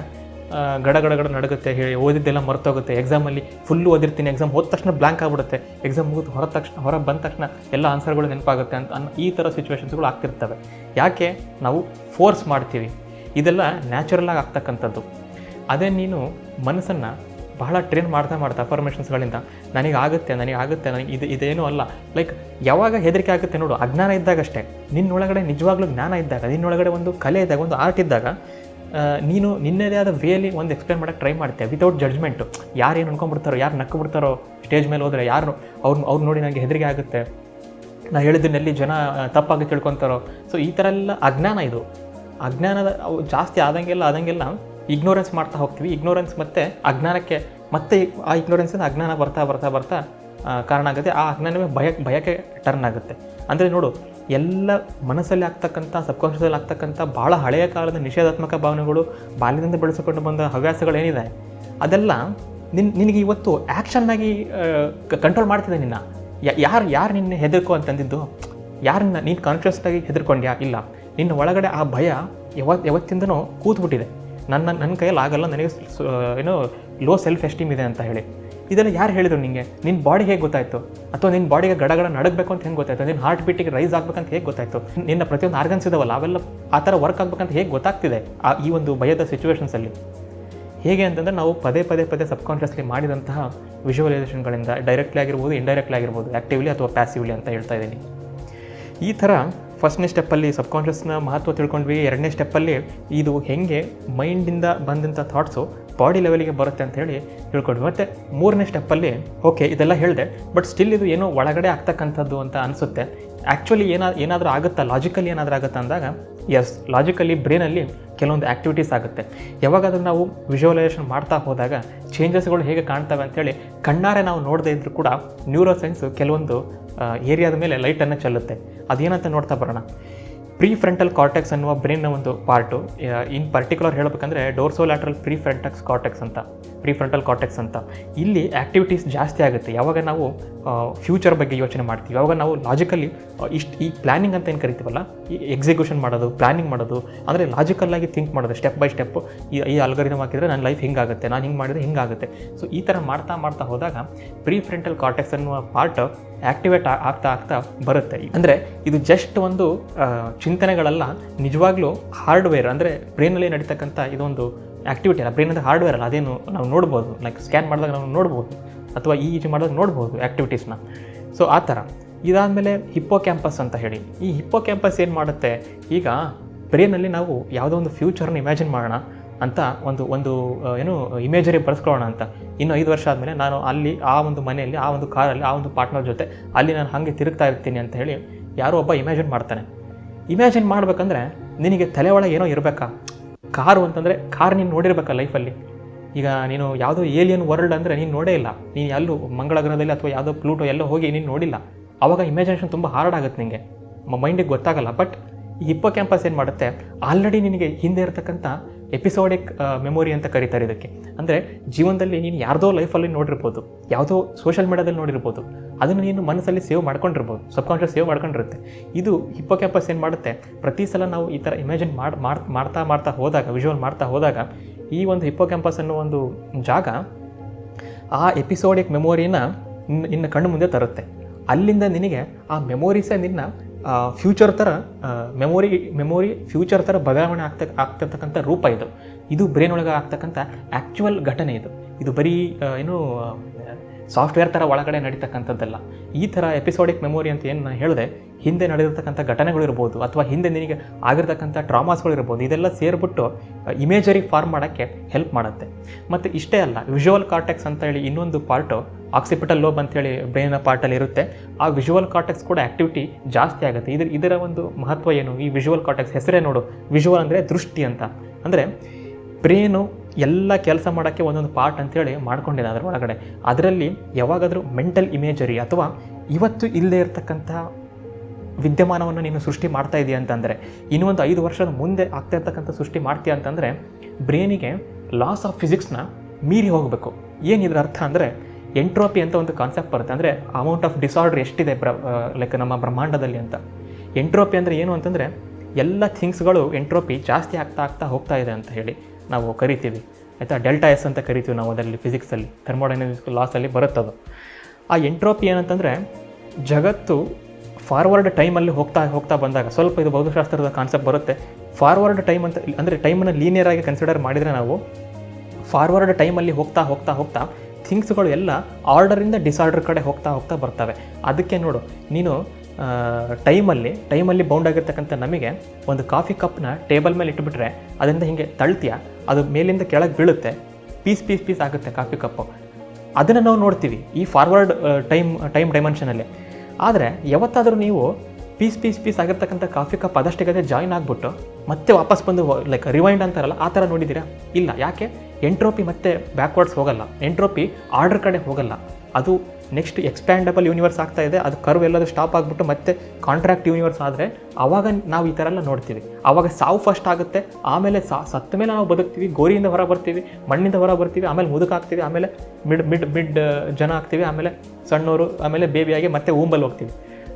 ಗಡಗಡಗಡ ಗಡ ಗಡ ಗಡ ನಡುಗುತ್ತೆ, ಹೇಳಿ, ಓದಿದ್ದೆಲ್ಲ ಮರ್ತೋಗುತ್ತೆ ಎಕ್ಸಾಮಲ್ಲಿ ಫುಲ್ಲು ಓದಿರ್ತೀನಿ ಎಕ್ಸಾಮ್ ಹೋದ ತಕ್ಷಣ ಬ್ಲ್ಯಾಂಕ್ ಆಗಿಬಿಡುತ್ತೆ ಎಕ್ಸಾಮ್ ಮುಗಿದು ಹೊರ ತಕ್ಷಣ ಹೊರ ಬಂದ ತಕ್ಷಣ ಎಲ್ಲ ಆನ್ಸರ್ಗಳು ನೆನಪಾಗುತ್ತೆ ಅಂತ, ಈ ಥರ ಸಿಚುವೇಶನ್ಸ್ಗಳು ಆಗ್ತಿರ್ತವೆ. ಯಾಕೆ ನಾವು ಫೋರ್ಸ್ ಮಾಡ್ತೀವಿ? ಇದೆಲ್ಲ ನ್ಯಾಚುರಲ್ ಆಗಿ ಆಗ್ತಕ್ಕಂಥದ್ದು. ಅದೇ ನೀನು ಮನಸ್ಸನ್ನು ಬಹಳ ಟ್ರೈನ್ ಮಾಡ್ತಾ ಮಾಡ್ತಾ ಅಫರ್ಮೇಷನ್ಸ್ಗಳಿಂದ ನನಗೆ ಆಗುತ್ತೆ ನನಗೆ ಆಗುತ್ತೆ, ನನಗೆ ಇದು, ಇದೇನೂ ಅಲ್ಲ. ಲೈಕ್ ಯಾವಾಗ ಹೆದರಿಕೆ ಆಗುತ್ತೆ ನೋಡು, ಅಜ್ಞಾನ ಇದ್ದಾಗಷ್ಟೇ. ನಿನ್ನೊಳಗಡೆ ನಿಜವಾಗ್ಲೂ ಜ್ಞಾನ ಇದ್ದಾಗ, ನಿನ್ನೊಳಗಡೆ ಒಂದು ಕಲೆ ಇದ್ದಾಗ, ಒಂದು ಆರ್ಟ್ ಇದ್ದಾಗ ನೀನು ನಿನ್ನದೇ ಆದ ವೇಲಿ ಒಂದು ಎಕ್ಸ್ಪ್ಲೇನ್ ಮಾಡೋಕ್ಕೆ ಟ್ರೈ ಮಾಡ್ತೀಯ. ವಿತೌಟ್ ಜಡ್ಜ್ಮೆಂಟು ಏನು ಅನ್ಕೊಂಡ್ಬಿಡ್ತಾರೋ, ಯಾರು ನಕ್ಕು ಸ್ಟೇಜ್ ಮೇಲೆ ಹೋದರೆ ಯಾರು, ಅವ್ರು ಅವ್ರು ನೋಡಿ ನನಗೆ ಹೆದರಿಕೆ ಆಗುತ್ತೆ. ನಾ ಹೇಳಿದ್ದನ್ನೆಲ್ಲಿ ಜನ ತಪ್ಪಾಗಿ ತಿಳ್ಕೊತಾರೋ. ಸೊ ಈ ಥರ ಎಲ್ಲ ಅಜ್ಞಾನ ಇದು. ಅಜ್ಞಾನದ ಜಾಸ್ತಿ ಆದಂಗೆಲ್ಲ ಆದಂಗೆಲ್ಲ ಇಗ್ನೋರೆನ್ಸ್ ಮಾಡ್ತಾ ಹೋಗ್ತೀವಿ. ಇಗ್ನೋರೆನ್ಸ್ ಮತ್ತು ಅಜ್ಞಾನಕ್ಕೆ, ಮತ್ತೆ ಆ ಇಗ್ನೋರೆನ್ಸಿಂದ ಅಜ್ಞಾನ ಬರ್ತಾ ಬರ್ತಾ ಬರ್ತಾ ಕಾರಣ ಆಗುತ್ತೆ. ಆ ಅಜ್ಞಾನವೇ ಭಯ, ಭಯಕ್ಕೆ ಟರ್ನ್ ಆಗುತ್ತೆ. ಅಂದರೆ ನೋಡು, ಎಲ್ಲ ಮನಸ್ಸಲ್ಲಿ ಆಗ್ತಕ್ಕಂಥ ಸಬ್ಕಾನ್ಷಿಯಸಲ್ಲಿ ಆಗ್ತಕ್ಕಂಥ ಭಾಳ ಹಳೆಯ ಕಾಲದ ನಿಷೇಧಾತ್ಮಕ ಭಾವನೆಗಳು ಬಾಲ್ಯದಿಂದ ಬೆಳೆಸಿಕೊಂಡು ಬಂದ ಹವ್ಯಾಸಗಳೇನಿದೆ, ಅದೆಲ್ಲ ನಿನ್, ನಿನಗೆ ಇವತ್ತು ಆ್ಯಕ್ಷನ್ನಾಗಿ ಕಂಟ್ರೋಲ್ ಮಾಡ್ತಿದೆ ನಿನ್ನ. ಯಾರು ಯಾರು ನಿನ್ನೆ ಹೆದರ್ಕೋ ಅಂತಂದಿದ್ದು ಯಾರನ್ನ ನೀನು ಕಾನ್ಷಿಯಸ್ನಾಗಿ ಹೆದರ್ಕೊಂಡ್ಯಾ? ಇಲ್ಲ. ನಿನ್ನ ಒಳಗಡೆ ಆ ಭಯ ಯಾವತ್ತು ಯಾವತ್ತಿಂದನೂ ಕೂತ್ಬಿಟ್ಟಿದೆ. ನನ್ನ ನನ್ನ ಕೈಯಲ್ಲಿ ಆಗಲ್ಲ, ನನಗೆ ಏನೋ ಲೋ ಸೆಲ್ಫ್ ಎಸ್ಟೀಮ್ ಇದೆ ಅಂತ ಹೇಳಿ. ಇದೆಲ್ಲ ಯಾರು ಹೇಳಿದ್ರು ನಿಮಗೆ ನಿನ್ನ ಬಾಡಿ ಹೇಗೆ ಗೊತ್ತಾಯಿತು? ಅಥವಾ ನಿನ್ನ ಬಾಡಿಗೆ ಗಡಗಡ ನಡಗಬೇಕು ಅಂತ ಹೆಂಗೆ ಗೊತ್ತಾಯ್ತು? ನಿನ್ನ ಹಾರ್ಟ್ ಬೀಟಿಗೆ ರೈಸ್ ಆಗ್ಬೇಕಂತ ಹೇಗೆ ಗೊತ್ತಾಯ್ತು? ನಿನ್ನ ಪ್ರತಿಯೊಂದು ಆರ್ಗನ್ಸ್ ಇದಾವಲ್ಲ, ಅವೆಲ್ಲ ಆ ಥರ ವರ್ಕ್ ಆಗ್ಬೇಕಂತ ಹೇಗೆ ಗೊತ್ತಾಗ್ತಿದೆ ಆ ಈ ಒಂದು ಭಯದ ಸಿಚುವೇಶನ್ಸಲ್ಲಿ ಹೇಗೆ ಅಂತಂದರೆ ನಾವು ಪದೇ ಪದೇ ಪದೇ ಸಬ್ಕಾನ್ಷಿಯಸ್ಲಿ ಮಾಡಿದಂತಹ ವಿಜುವಲೈಸೇಷನ್ಗಳಿಂದ ಡೈರೆಕ್ಟ್ಲಿ ಆಗಿರ್ಬೋದು ಇಂಡೈರೆಕ್ಟ್ಲಿ ಆಗಿರ್ಬೋದು ಆ್ಯಕ್ಟಿವ್ಲಿ ಅಥವಾ ಪ್ಯಾಸಿವ್ಲಿ ಅಂತ ಹೇಳ್ತಾ ಇದ್ದೀನಿ. ಈ ಥರ ಫಸ್ಟ್ನೇ ಸ್ಟೆಪ್ಪಲ್ಲಿ ಸಬ್ಕಾನ್ಷಿಯಸ್ನ ಮಹತ್ವ ತಿಳ್ಕೊಂಡ್ವಿ. ಎರಡನೇ ಸ್ಟೆಪ್ಪಲ್ಲಿ ಇದು ಹೆಂಗೆ ಮೈಂಡಿಂದ ಬಂದಂಥ ಥಾಟ್ಸು ಬಾಡಿ ಲೆವೆಲಿಗೆ ಬರುತ್ತೆ ಅಂತ ಹೇಳಿ ತಿಳ್ಕೊಂಡ್ವಿ. ಮತ್ತು ಮೂರನೇ ಸ್ಟೆಪ್ಪಲ್ಲಿ ಓಕೆ ಇದೆಲ್ಲ ಹೇಳಿದೆ ಬಟ್ ಸ್ಟಿಲ್ ಇದು ಏನೋ ಒಳಗಡೆ ಆಗ್ತಕ್ಕಂಥದ್ದು ಅಂತ ಅನಿಸುತ್ತೆ. ಆ್ಯಕ್ಚುಲಿ ಏನಾ, ಏನಾದರೂ ಆಗುತ್ತಾ? ಲಾಜಿಕಲಿ ಏನಾದರೂ ಆಗುತ್ತಾ ಅಂದಾಗ? ಎಸ್ ಲಾಜಿಕಲಿ ಬ್ರೈನಲ್ಲಿ ಕೆಲವೊಂದು ಆ್ಯಕ್ಟಿವಿಟೀಸ್ ಆಗುತ್ತೆ. ಯಾವಾಗಾದ್ರೂ ನಾವು ವಿಜುವಲೈಸೇಷನ್ ಮಾಡ್ತಾ ಹೋದಾಗ ಚೇಂಜಸ್ಗಳು ಹೇಗೆ ಕಾಣ್ತವೆ ಅಂತೇಳಿ ಕಣ್ಣಾರೆ ನಾವು ನೋಡದೇ ಇದ್ದರೂ ಕೂಡ ನ್ಯೂರೋ ಸೈನ್ಸು ಕೆಲವೊಂದು ಏರಿಯಾದ ಮೇಲೆ ಲೈಟನ್ನು ಚೆಲ್ಲುತ್ತೆ. ಅದೇನಂತ ನೋಡ್ತಾ ಬರೋಣ. ಪ್ರೀ ಫ್ರಂಟಲ್ ಕಾರ್ಟೆಕ್ಸ್ ಅನ್ನುವ ಬ್ರೈನ್ನ ಒಂದು ಪಾರ್ಟು ಇನ್ ಪರ್ಟಿಕ್ಯುಲರ್ ಹೇಳಬೇಕಂದ್ರೆ ಡೋರ್ಸೋಲ್ಯಾಟ್ರಲ್ ಪ್ರೀ ಫ್ರಂಟಕ್ಸ್ ಕಾರ್ಟೆಕ್ಸ್ ಅಂತ ಪ್ರೀ ಫ್ರಂಟಲ್ ಕಾರ್ಟೆಕ್ಸ್ ಅಂತ. ಇಲ್ಲಿ ಆ್ಯಕ್ಟಿವಿಟೀಸ್ ಜಾಸ್ತಿ ಆಗುತ್ತೆ. ಯಾವಾಗ ನಾವು ಫ್ಯೂಚರ್ ಬಗ್ಗೆ ಯೋಚನೆ ಮಾಡ್ತೀವಿ, ಯಾವಾಗ ನಾವು ಲಾಜಿಕಲಿ ಇಷ್ಟು, ಈ ಪ್ಲ್ಯಾನಿಂಗ್ ಅಂತ ಏನು ಕರಿತೀವಲ್ಲ, ಈ ಎಕ್ಸಿಕ್ಯೂಷನ್ ಮಾಡೋದು ಪ್ಲ್ಯಾನಿಂಗ್ ಮಾಡೋದು, ಅಂದರೆ ಲಾಜಿಕಲ್ಲಾಗಿ ಥಿಂಕ್ ಮಾಡೋದು ಸ್ಟೆಪ್ ಬೈ ಸ್ಟೆಪ್ ಈ ಈ ಅಲ್ಗರಿದಮ್ ಹಾಕಿದರೆ ನನ್ನ ಲೈಫ್ ಹಿಂಗಾಗುತ್ತೆ, ನಾನು ಹಿಂಗೆ ಮಾಡಿದರೆ ಹಿಂಗಾಗುತ್ತೆ. ಸೊ ಈ ಥರ ಮಾಡ್ತಾ ಮಾಡ್ತಾ ಹೋದಾಗ ಪ್ರೀ ಫ್ರಂಟಲ್ ಕಾರ್ಟೆಕ್ಸ್ ಅನ್ನುವ ಪಾರ್ಟ್ ಆ್ಯಕ್ಟಿವೇಟ್ ಆಗ್ತಾ ಆಗ್ತಾ ಬರುತ್ತೆ. ಅಂದರೆ ಇದು ಜಸ್ಟ್ ಒಂದು ಚಿಂತನೆಗಳೆಲ್ಲ, ನಿಜವಾಗ್ಲೂ ಹಾರ್ಡ್ವೇರ್, ಅಂದರೆ ಬ್ರೈನಲ್ಲಿ ನಡೀತಕ್ಕಂಥ ಇದೊಂದು ಆ್ಯಕ್ಟಿವಿಟಿ ಅಲ್ಲ. ಬ್ರೈನ್ ಅಂದರೆ ಹಾರ್ಡ್ವೇರ್ ಅಲ್ಲ, ಅದೇನು ನಾವು ನೋಡ್ಬೋದು. ಲೈಕ್ ಸ್ಕ್ಯಾನ್ ಮಾಡಿದಾಗ ನಾವು ನೋಡ್ಬೋದು. ಅಥವಾ ಈ ಜಿ ಮಾಡಿದಾಗ ನೋಡ್ಬೋದು ಆ್ಯಕ್ಟಿವಿಟೀಸ್ನ ಸೊ ಆ ಥರ. ಇದಾದಮೇಲೆ ಹಿಪ್ಪೋ ಕ್ಯಾಂಪಸ್ ಅಂತ ಹೇಳಿ. ಈ ಹಿಪ್ಪೋ ಕ್ಯಾಂಪಸ್ ಏನು ಮಾಡುತ್ತೆ? ಈಗ ಬ್ರೈನಲ್ಲಿ ನಾವು ಯಾವುದೋ ಒಂದು ಫ್ಯೂಚರ್ನ ಇಮ್ಯಾಜಿನ್ ಮಾಡೋಣ. ಅಂತ ಒಂದು ಒಂದು ಏನು ಇಮೇಜರಿ ಬರ್ಸ್ಕೊಳ್ಳೋಣ ಅಂತ. ಇನ್ನು ಐದು ವರ್ಷ ಆದಮೇಲೆ ನಾನು ಅಲ್ಲಿ, ಆ ಒಂದು ಮನೆಯಲ್ಲಿ, ಆ ಒಂದು ಕಾರಲ್ಲಿ ಆ ಒಂದು ಪಾರ್ಟ್ನರ್ ಜೊತೆ ಅಲ್ಲಿ ನಾನು ಹಾಗೆ ತಿರುಗ್ತಾ ಇರ್ತೀನಿ ಅಂತ ಹೇಳಿ ಯಾರೋ ಒಬ್ಬ ಇಮ್ಯಾಜಿನ್ ಮಾಡ್ತಾನೆ. ಇಮ್ಯಾಜಿನ್ ಮಾಡಬೇಕಂದ್ರೆ ನಿನಗೆ ತಲೆ ಒಳಗೆ ಏನೋ ಇರಬೇಕಾ? ಕಾರು ಅಂತಂದರೆ ಕಾರ್ ನೀನು ನೋಡಿರ್ಬೇಕಾ ಲೈಫಲ್ಲಿ ಈಗ ನೀನು ಯಾವುದೋ ಏಲಿಯನ್ ವರ್ಲ್ಡ್ ಅಂದರೆ ನೀನು ನೋಡೇ ಇಲ್ಲ. ನೀನು ಎಲ್ಲೂ ಮಂಗಳ ಗ್ರಹದಲ್ಲಿ ಅಥವಾ ಯಾವುದೋ ಪ್ಲೂಟೋ ಎಲ್ಲೋ ಹೋಗಿ ನೀನು ನೋಡಿಲ್ಲ. ಆವಾಗ ಇಮ್ಯಾಜಿನೇಷನ್ ತುಂಬ ಹಾರ್ಡ್ ಆಗುತ್ತೆ ನಿಮಗೆ ಮೈಂಡಿಗೆ ಗೊತ್ತಾಗಲ್ಲ. ಬಟ್ ಈ ಹಿಪ್ಪೋ ಕ್ಯಾಂಪಸ್ ಏನು ಮಾಡುತ್ತೆ? ಆಲ್ರೆಡಿ ನಿನಗೆ ಹಿಂದೆ ಇರತಕ್ಕಂಥ ಎಪಿಸೋಡಿಕ್ ಮೆಮೊರಿ ಅಂತ ಕರೀತಾರೆ ಇದಕ್ಕೆ. ಅಂದರೆ ಜೀವನದಲ್ಲಿ ನೀನು ಯಾರ್ದೋ ಲೈಫಲ್ಲಿ ನೋಡಿರ್ಬೋದು, ಯಾವುದೋ ಸೋಷಿಯಲ್ ಮೀಡಿಯಾದಲ್ಲಿ ನೋಡಿರ್ಬೋದು, ಅದನ್ನು ನೀನು ಮನಸ್ಸಲ್ಲಿ ಸೇವ್ ಮಾಡ್ಕೊಂಡಿರ್ಬೋದು ಸಬ್ಕಾನ್ಷಿಯಸ್ ಸೇವ್ ಮಾಡ್ಕೊಂಡಿರುತ್ತೆ. ಇದು ಹಿಪ್ಪೋ ಕ್ಯಾಂಪಸ್ ಏನು ಮಾಡುತ್ತೆ? ಪ್ರತಿ ಸಲ ನಾವು ಈ ಥರ ಇಮ್ಯಾಜಿನ್ ಮಾಡಿ ಮಾಡ್ತಾ ಮಾಡ್ತಾ ಹೋದಾಗ ವಿಜುವಲ್ ಮಾಡ್ತಾ ಹೋದಾಗ, ಈ ಒಂದು ಹಿಪ್ಪೋ ಕ್ಯಾಂಪಸ್ ಅನ್ನೋ ಒಂದು ಜಾಗ ಆ ಎಪಿಸೋಡಿಕ್ ಮೆಮೊರಿನ ನಿನ್ನ ಕಣ್ಣು ಮುಂದೆ ತರುತ್ತೆ. ಅಲ್ಲಿಂದ ನಿನಗೆ ಆ ಮೆಮೊರೀಸೇ ನಿನ್ನ ಫ್ಯೂಚರ್ ಥರ ಮೆಮೊರಿ ಮೆಮೊರಿ ಫ್ಯೂಚರ್ ಥರ ಬದಲಾವಣೆ ಆಗ್ತ, ಆಗ್ತಿರ್ತಕ್ಕಂಥ ರೂಪ ಇದು. ಇದು ಬ್ರೈನ್ ಒಳಗೆ ಆಗ್ತಕ್ಕಂಥ ಆ್ಯಕ್ಚುವಲ್ ಘಟನೆ ಇದು. ಇದು ಬರೀ ಏನು ಸಾಫ್ಟ್ವೇರ್ ಥರ ಒಳಗಡೆ ನಡೀತಕ್ಕಂಥದ್ದಲ್ಲ. ಈ ಥರ ಎಪಿಸೋಡಿಕ್ ಮೆಮೊರಿ ಅಂತ ಏನು ನಾನು ಹೇಳಿದೆ, ಹಿಂದೆ ನಡೆದಿರ್ತಕ್ಕಂಥ ಘಟನೆಗಳು ಇರ್ಬೋದು, ಅಥವಾ ಹಿಂದೆ ನಿನಗೆ ಆಗಿರ್ತಕ್ಕಂಥ ಡ್ರಾಮಾಸ್ಗಳು ಇರ್ಬೋದು, ಇದೆಲ್ಲ ಸೇರಿಬಿಟ್ಟು ಇಮೇಜರಿ ಫಾರ್ಮ್ ಮಾಡೋಕ್ಕೆ ಹೆಲ್ಪ್ ಮಾಡುತ್ತೆ. ಮತ್ತು ಇಷ್ಟೇ ಅಲ್ಲ ವಿಜುವಲ್ ಕಾರ್ಟೆಕ್ಸ್ ಅಂತ ಹೇಳಿ ಇನ್ನೊಂದು ಪಾರ್ಟು ಆಕ್ಸಿಪಿಟಲ್ ಲೋಬ್ ಅಂತೇಳಿ ಬ್ರೈನ ಪಾರ್ಟಲ್ಲಿ ಇರುತ್ತೆ. ಆ ವಿಜುವಲ್ ಕಾರ್ಟೆಕ್ಸ್ ಕೂಡ ಆ್ಯಕ್ಟಿವಿಟಿ ಜಾಸ್ತಿ ಆಗುತ್ತೆ. ಇದ್ರ, ಇದರ ಒಂದು ಮಹತ್ವ ಏನು? ಈ ವಿಜುವಲ್ ಕಾರ್ಟೆಕ್ಸ್ ಹೆಸರೇ ನೋಡು. ವಿಜುವಲ್ ಅಂದರೆ ದೃಷ್ಟಿ ಅಂತ. ಅಂದರೆ ಬ್ರೇನು ಎಲ್ಲ ಕೆಲಸ ಮಾಡೋಕ್ಕೆ ಒಂದೊಂದು ಪಾರ್ಟ್ ಅಂತೇಳಿ ಮಾಡ್ಕೊಂಡಿದೆ ಅದರ ಒಳಗಡೆ ಅದರಲ್ಲಿ ಯಾವಾಗಾದರೂ ಮೆಂಟಲ್ ಇಮೇಜರಿ ಅಥವಾ ಇವತ್ತು ಇಲ್ಲದೆ ಇರತಕ್ಕಂಥ ವಿದ್ಯಮಾನವನ್ನು ನೀನು ಸೃಷ್ಟಿ ಮಾಡ್ತಾ ಇದೆಯಾ ಅಂತಂದರೆ ಇನ್ನೊಂದು ಐದು ವರ್ಷದ ಮುಂದೆ ಆಗ್ತಾ ಇರ್ತಕ್ಕಂಥ ಸೃಷ್ಟಿ ಮಾಡ್ತೀಯ ಅಂತಂದರೆ, ಬ್ರೇನಿಗೆ ಲಾಸ್ ಆಫ್ ಫಿಸಿಕ್ಸ್ನ ಮೀರಿ ಹೋಗಬೇಕು. ಏನು ಇದರ ಅರ್ಥ ಅಂದರೆ ಎಂಟ್ರೋಪಿ ಅಂತ ಒಂದು ಕಾನ್ಸೆಪ್ಟ್ ಬರುತ್ತೆ. ಅಂದರೆ ಅಮೌಂಟ್ ಆಫ್ ಡಿಸಾರ್ಡರ್ ಎಷ್ಟಿದೆ ಬ್ರ ಲೈಕ್ ನಮ್ಮ ಬ್ರಹ್ಮಾಂಡದಲ್ಲಿ ಅಂತ. ಎಂಟ್ರೋಪಿ ಅಂದರೆ ಏನು ಅಂತಂದರೆ, ಎಲ್ಲ ಥಿಂಗ್ಸ್ಗಳು ಎಂಟ್ರೋಪಿ ಜಾಸ್ತಿ ಆಗ್ತಾ ಆಗ್ತಾ ಹೋಗ್ತಾ ಇದೆ ಅಂತ ಹೇಳಿ. ನಾವು ಕರಿತೀವಿ. ಆಯಿತಾ? ಡೆಲ್ಟಾ ಎಸ್ ಅಂತ ಕರಿತೀವಿ ನಾವು ಅದರಲ್ಲಿ ಫಿಸಿಕ್ಸಲ್ಲಿ. ಥರ್ಮೋಡೈನಮಿಕ್ಸ್ ಲಾಸಲ್ಲಿ ಬರುತ್ತದು. ಆ ಎಂಟ್ರೋಪಿ ಏನಂತಂದರೆ, ಜಗತ್ತು ಫಾರ್ವರ್ಡ್ ಟೈಮಲ್ಲಿ ಹೋಗ್ತಾ ಹೋಗ್ತಾ ಬಂದಾಗ, ಸ್ವಲ್ಪ ಇದು ಭೌತಶಾಸ್ತ್ರದ ಕಾನ್ಸೆಪ್ಟ್ ಬರುತ್ತೆ. ಫಾರ್ವರ್ಡ್ ಟೈಮ್ ಅಂತ, ಅಂದರೆ ಟೈಮನ್ನು ಲೀನಿಯರ್ ಆಗಿ ಕನ್ಸಿಡರ್ ಮಾಡಿದರೆ ನಾವು ಫಾರ್ವರ್ಡ್ ಟೈಮಲ್ಲಿ ಹೋಗ್ತಾ ಹೋಗ್ತಾ ಹೋಗ್ತಾ ಥಿಂಗ್ಸ್ಗಳು ಎಲ್ಲ ಆರ್ಡರಿಂದ ಡಿಸಾರ್ಡರ್ ಕಡೆ ಹೋಗ್ತಾ ಹೋಗ್ತಾ ಬರ್ತವೆ. ಅದಕ್ಕೆ ನೋಡು, ನೀನು ಟೈಮಲ್ಲಿ ಟೈಮಲ್ಲಿ ಬೌಂಡ್ ಆಗಿರ್ತಕ್ಕಂಥ ನಮಗೆ ಒಂದು ಕಾಫಿ ಕಪ್ನ ಟೇಬಲ್ ಮೇಲೆ ಇಟ್ಬಿಟ್ರೆ ಅದರಿಂದ ಹಿಂಗೆ ತಳ್ತೀಯ, ಅದು ಮೇಲಿಂದ ಕೆಳಗೆ ಬೀಳುತ್ತೆ ಪೀಸ್ ಪೀಸ್ ಪೀಸ್ ಆಗುತ್ತೆ ಕಾಫಿ ಕಪ್ಪು ಅದನ್ನು ನಾವು ನೋಡ್ತೀವಿ ಈ ಫಾರ್ವರ್ಡ್ ಟೈಮ್ ಟೈಮ್ ಡೈಮೆನ್ಷನಲ್ಲಿ ಆದರೆ ಯಾವತ್ತಾದರೂ ನೀವು ಪೀಸ್ ಪೀಸ್ ಪೀಸ್ ಆಗಿರ್ತಕ್ಕಂಥ ಕಾಫಿ ಕಪ್ ಅದಷ್ಟಿಗದೆ ಜಾಯಿನ್ ಆಗಿಬಿಟ್ಟು ಮತ್ತೆ ವಾಪಸ್ ಬಂದು ಲೈಕ್ ರಿವೈಂಡ್ ಅಂತಾರಲ್ಲ, ಆ ಥರ ನೋಡಿದ್ದೀರಾ? ಇಲ್ಲ, ಯಾಕೆ? ಎಂಟ್ರೋಪಿ ಮತ್ತೆ ಬ್ಯಾಕ್ವರ್ಡ್ಸ್ ಹೋಗಲ್ಲ. ಎಂಟ್ರೋಪಿ ಆರ್ಡರ್ ಕಡೆ ಹೋಗಲ್ಲ. ಅದು ನೆಕ್ಸ್ಟ್ ಎಕ್ಸ್ಪ್ಯಾಂಡಬಲ್ ಯೂನಿವರ್ಸ್ ಆಗ್ತಾ ಇದೆ, ಅದು ಕರ್ವ್ ಎಲ್ಲದು ಸ್ಟಾಪ್ ಆಗಿಬಿಟ್ಟು ಮತ್ತೆ ಕಾಂಟ್ರಾಕ್ಟ್ ಯೂನಿವರ್ಸ್ ಆದರೆ ಆವಾಗ ನಾವು ಈ ಥರ ಎಲ್ಲ ನೋಡ್ತೀವಿ. ಆವಾಗ ಸಾವು ಫಸ್ಟ್ ಆಗುತ್ತೆ, ಆಮೇಲೆ ಸಾ, ಸತ್ತ ಮೇಲೆ ನಾವು ಬದುಕ್ತೀವಿ, ಗೋರಿಯಿಂದ ಹೊರ ಬರ್ತೀವಿ, ಮಣ್ಣಿಂದ ಹೊರ ಬರ್ತೀವಿ, ಆಮೇಲೆ ಮುದುಕಾಗ್ತೀವಿ ಆಮೇಲೆ ಮಿಡ್ ಮಿಡ್ ಮಿಡ್ ಜನ ಆಗ್ತೀವಿ, ಆಮೇಲೆ ಸಣ್ಣವರು ಆಮೇಲೆ ಬೇಬಿಯಾಗಿ ಮತ್ತೆ ಊಂಬಲ್ಲಿ ಹೋಗ್ತೀವಿ.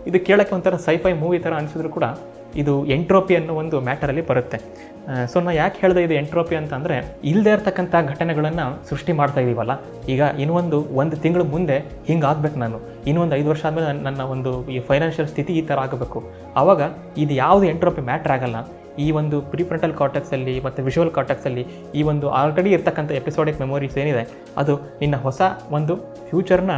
ಇದು ಕೇಳೋಕ್ಕೆ ಒಂಥರ ಸೈಫೈ ಮೂವಿ ಥರ ಅನಿಸಿದ್ರು ಕೂಡ ಇದು ಎಂಟ್ರೋಪಿ ಅನ್ನೋ ಒಂದು ಮ್ಯಾಟರಲ್ಲಿ ಬರುತ್ತೆ. ಸೊ ನಾ ಯಾಕೆ ಹೇಳಿದೆ ಇದು ಎಂಟ್ರೋಪಿ ಅಂತಂದರೆ ಇಲ್ಲದೆ ಇರ್ತಕ್ಕಂಥ ಘಟನೆಗಳನ್ನು ಸೃಷ್ಟಿ ಮಾಡ್ತಾ ಇದ್ದೀವಲ್ಲ ಈಗ ಇನ್ನೊಂದು ಒಂದು ತಿಂಗಳು ಮುಂದೆ ಹಿಂಗೆ ಆಗಬೇಕು ನಾನು. ಇನ್ನೊಂದು ಐದು ವರ್ಷ ಆದಮೇಲೆ ನನ್ನ ಒಂದು ಈ ಫೈನಾನ್ಷಿಯಲ್ ಸ್ಥಿತಿ ಈ ಥರ ಆಗಬೇಕು. ಆವಾಗ ಇದು ಯಾವುದು ಎಂಟ್ರೋಪಿ ಮ್ಯಾಟ್ರ್ ಆಗಲ್ಲ. ಈ ಒಂದು ಪ್ರಿಫ್ರಂಟಲ್ ಕಾಟಕ್ಸಲ್ಲಿ ಮತ್ತು ವಿಷುವಲ್ ಕಾಟಕ್ಸಲ್ಲಿ ಈ ಒಂದು ಆಲ್ರೆಡಿ ಇರ್ತಕ್ಕಂಥ ಎಪಿಸೋಡಿಕ್ ಮೆಮೊರೀಸ್ ಏನಿದೆ, ಅದು ನಿನ್ನ ಹೊಸ ಒಂದು ಫ್ಯೂಚರ್ನ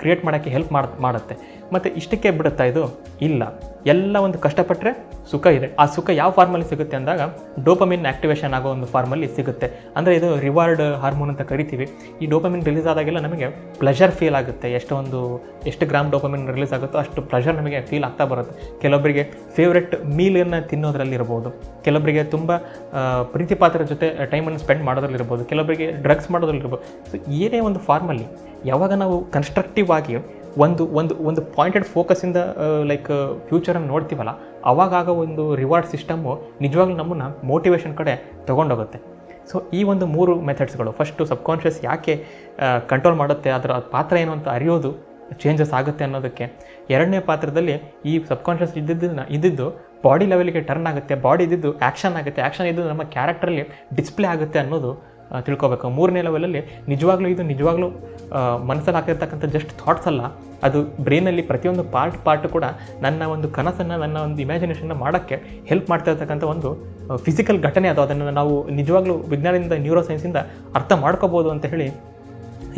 ಕ್ರಿಯೇಟ್ ಮಾಡೋಕ್ಕೆ ಹೆಲ್ಪ್ ಮಾಡ್ ಮಾಡುತ್ತೆ. ಮತ್ತು ಇಷ್ಟಕ್ಕೆ ಬಿಡುತ್ತಾ ಇದು? ಇಲ್ಲ. ಎಲ್ಲ ಒಂದು ಕಷ್ಟಪಟ್ಟರೆ ಸುಖ ಇದೆ. ಆ ಸುಖ ಯಾವ ಫಾರ್ಮಲ್ಲಿ ಸಿಗುತ್ತೆ ಅಂದಾಗ ಡೋಪಮಿನ್ ಆ್ಯಕ್ಟಿವೇಶನ್ ಆಗೋ ಒಂದು ಫಾರ್ಮಲ್ಲಿ ಸಿಗುತ್ತೆ. ಅಂದರೆ ಇದು ರಿವಾರ್ಡ್ ಹಾರ್ಮೋನ್ ಅಂತ ಕರಿತೀವಿ. ಈ ಡೋಪಮಿನ್ ರಿಲೀಸ್ ಆದಾಗೆಲ್ಲ ನಮಗೆ ಪ್ಲೆಷರ್ ಫೀಲ್ ಆಗುತ್ತೆ. ಎಷ್ಟೊಂದು ಎಷ್ಟು ಗ್ರಾಮ್ ಡೋಪಮಿನ್ ರಿಲೀಸ್ ಆಗುತ್ತೋ ಅಷ್ಟು ಪ್ಲೆಷರ್ ನಮಗೆ ಫೀಲ್ ಆಗ್ತಾ ಬರುತ್ತೆ. ಕೆಲವೊಬ್ಬರಿಗೆ ಫೇವ್ರೆಟ್ ಮೀಲನ್ನು ತಿನ್ನೋದ್ರಲ್ಲಿ ಇರ್ಬೋದು. ಕೆಲವೊಬ್ಬರಿಗೆ ತುಂಬ ಪ್ರೀತಿಪಾತ್ರ ಜೊತೆ ಟೈಮನ್ನು ಸ್ಪೆಂಡ್ ಮಾಡೋದ್ರಲ್ಲಿರ್ಬೋದು ಕೆಲವೊಬ್ಬರಿಗೆ ಡ್ರಗ್ಸ್ ಮಾಡೋದ್ರಲ್ಲಿರ್ಬೋದು ಸೊ ಏನೇ ಒಂದು ಫಾರ್ಮಲ್ಲಿ ಯಾವಾಗ ನಾವು ಕನ್ಸ್ಟ್ರಕ್ಟಿವ್ ಆಗಿ ಒಂದು ಒಂದು ಒಂದು ಪಾಯಿಂಟೆಡ್ ಫೋಕಸಿಂದ ಲೈಕ್ ಫ್ಯೂಚರನ್ನು ನೋಡ್ತೀವಲ್ಲ, ಅವಾಗಾಗ ಒಂದು ರಿವಾರ್ಡ್ ಸಿಸ್ಟಮ್ಮು ನಿಜವಾಗ್ಲೂ ನಮ್ಮನ್ನು ಮೋಟಿವೇಶನ್ ಕಡೆ ತೊಗೊಂಡೋಗುತ್ತೆ. ಸೊ ಈ ಒಂದು ಮೂರು ಮೆಥಡ್ಸ್ಗಳು ಫಸ್ಟು ಸಬ್ಕಾನ್ಷಿಯಸ್ ಯಾಕೆ ಕಂಟ್ರೋಲ್ ಮಾಡುತ್ತೆ, ಅದರ ಪಾತ್ರ ಏನು ಅಂತ ಅರಿಯೋದು ಚೇಂಜಸ್ ಆಗುತ್ತೆ ಅನ್ನೋದಕ್ಕೆ. ಎರಡನೇ ಪಾತ್ರದಲ್ಲಿ ಈ ಸಬ್ಕಾನ್ಷಿಯಸ್ ಇದ್ದಿದ್ದನ್ನ, ಇದ್ದಿದ್ದು ಬಾಡಿ ಲೆವೆಲ್ಗೆ ಟರ್ನ್ ಆಗುತ್ತೆ ಬಾಡಿ ಇದ್ದಿದ್ದು ಆ್ಯಕ್ಷನ್ ಆಗುತ್ತೆ ಆ್ಯಕ್ಷನ್ ಇದ್ದು ನಮ್ಮ ಕ್ಯಾರೆಕ್ಟ್ರಲ್ಲಿ ಡಿಸ್ಪ್ಲೇ ಆಗುತ್ತೆ ಅನ್ನೋದು ತಿಳ್ಕೊಬೇಕು. ಮೂರನೇ ಲೆವೆಲಲ್ಲಿ ನಿಜವಾಗ್ಲೂ ಇದು ನಿಜವಾಗ್ಲೂ ಮನಸ್ಸಲ್ಲಿ ಹಾಕಿರ್ತಕ್ಕಂಥ ಜಸ್ಟ್ ಥಾಟ್ಸ್ ಅಲ್ಲ. ಅದು ಬ್ರೈನಲ್ಲಿ ಪ್ರತಿಯೊಂದು ಪಾರ್ಟ್ ಪಾರ್ಟ್ ಕೂಡ ನನ್ನ ಒಂದು ಕನಸನ್ನು, ನನ್ನ ಒಂದು ಇಮ್ಯಾಜಿನೇಷನ್ನ ಮಾಡೋಕ್ಕೆ ಹೆಲ್ಪ್ ಮಾಡ್ತಾ ಇರ್ತಕ್ಕಂಥ ಒಂದು ಫಿಸಿಕಲ್ ಘಟನೆ ಅದು. ಅದನ್ನು ನಾವು ನಿಜವಾಗ್ಲೂ ವಿಜ್ಞಾನದಿಂದ ನ್ಯೂರೋ ಸೈನ್ಸಿಂದ ಅರ್ಥ ಮಾಡ್ಕೋಬೋದು ಅಂತ ಹೇಳಿ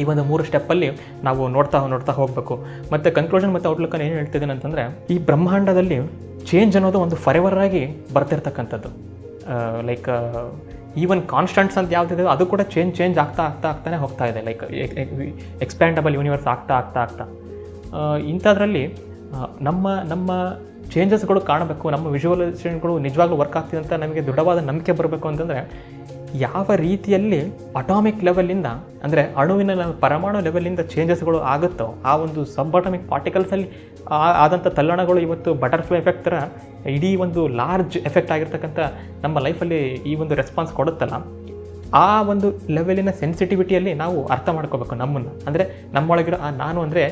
ಈ ಒಂದು ಮೂರು ಸ್ಟೆಪ್ಪಲ್ಲಿ ನಾವು ನೋಡ್ತಾ ನೋಡ್ತಾ ಹೋಗಬೇಕು. ಮತ್ತು ಕನ್ಕ್ಲೂಷನ್ ಮತ್ತು ಔಟ್ಲುಕ್ಕನ್ನು ಏನು ಹೇಳ್ತಿದ್ದೇನೆ ಅಂತಂದರೆ, ಈ ಬ್ರಹ್ಮಾಂಡದಲ್ಲಿ ಚೇಂಜ್ ಅನ್ನೋದು ಒಂದು ಫರೆವರ್ ಆಗಿ ಬರ್ತಿರ್ತಕ್ಕಂಥದ್ದು. ಲೈಕ್ ಈವನ್ ಕಾನ್ಸ್ಟೆಂಟ್ಸ್ ಅಂತ ಯಾವ್ದಿದೆ ಅದು ಕೂಡ ಚೇಂಜ್ ಚೇಂಜ್ ಆಗ್ತಾ ಆಗ್ತಾ, ಆಗ್ತಾನೆ ಹೋಗ್ತಾ ಇದೆ. ಲೈಕ್ ಎಕ್ಸ್ಪ್ಯಾಂಡಬಲ್ ಯೂನಿವರ್ಸ್ ಆಗ್ತಾ ಆಗ್ತಾ ಆಗ್ತಾ. ಇಂಥದ್ರಲ್ಲಿ ನಮ್ಮ ನಮ್ಮ ಚೇಂಜಸ್ಗಳು ಕಾಣಬೇಕು, ನಮ್ಮ ವಿಜುವಲೈಸೇಷನ್ಗಳು ನಿಜವಾಗ್ಲೂ ವರ್ಕ್ ಆಗ್ತಿದೆ ಅಂತ ನಮಗೆ ದೃಢವಾದ ನಂಬಿಕೆ ಬರಬೇಕು ಅಂತಂದರೆ ಯಾವ ರೀತಿಯಲ್ಲಿ ಅಟಾಮಿಕ್ ಲೆವೆಲಿಂದ ಅಂದರೆ ಅಣುವಿನ ಪರಮಾಣು ಲೆವೆಲಿಂದ ಚೇಂಜಸ್ಗಳು ಆಗುತ್ತೋ, ಆ ಒಂದು ಸಬ್ ಅಟಾಮಿಕ್ ಪಾರ್ಟಿಕಲ್ಸಲ್ಲಿ ಆದಂಥ ತಲ್ಲಣಗಳು ಇವತ್ತು ಬಟರ್ಫ್ಲೈ ಎಫೆಕ್ಟ್ ಥರ ಇಡೀ ಒಂದು ಲಾರ್ಜ್ ಎಫೆಕ್ಟ್ ಆಗಿರ್ತಕ್ಕಂಥ ನಮ್ಮ ಲೈಫಲ್ಲಿ ಈ ಒಂದು ರೆಸ್ಪಾನ್ಸ್ ಕೊಡುತ್ತಲ್ಲ, ಆ ಒಂದು ಲೆವೆಲಿನ ಸೆನ್ಸಿಟಿವಿಟಿಯಲ್ಲಿ ನಾವು ಅರ್ಥ ಮಾಡ್ಕೋಬೇಕು ನಮ್ಮನ್ನು. ಅಂದರೆ ನಮ್ಮೊಳಗಿರೋ ಆ ನಾನು ಅಂದರೆ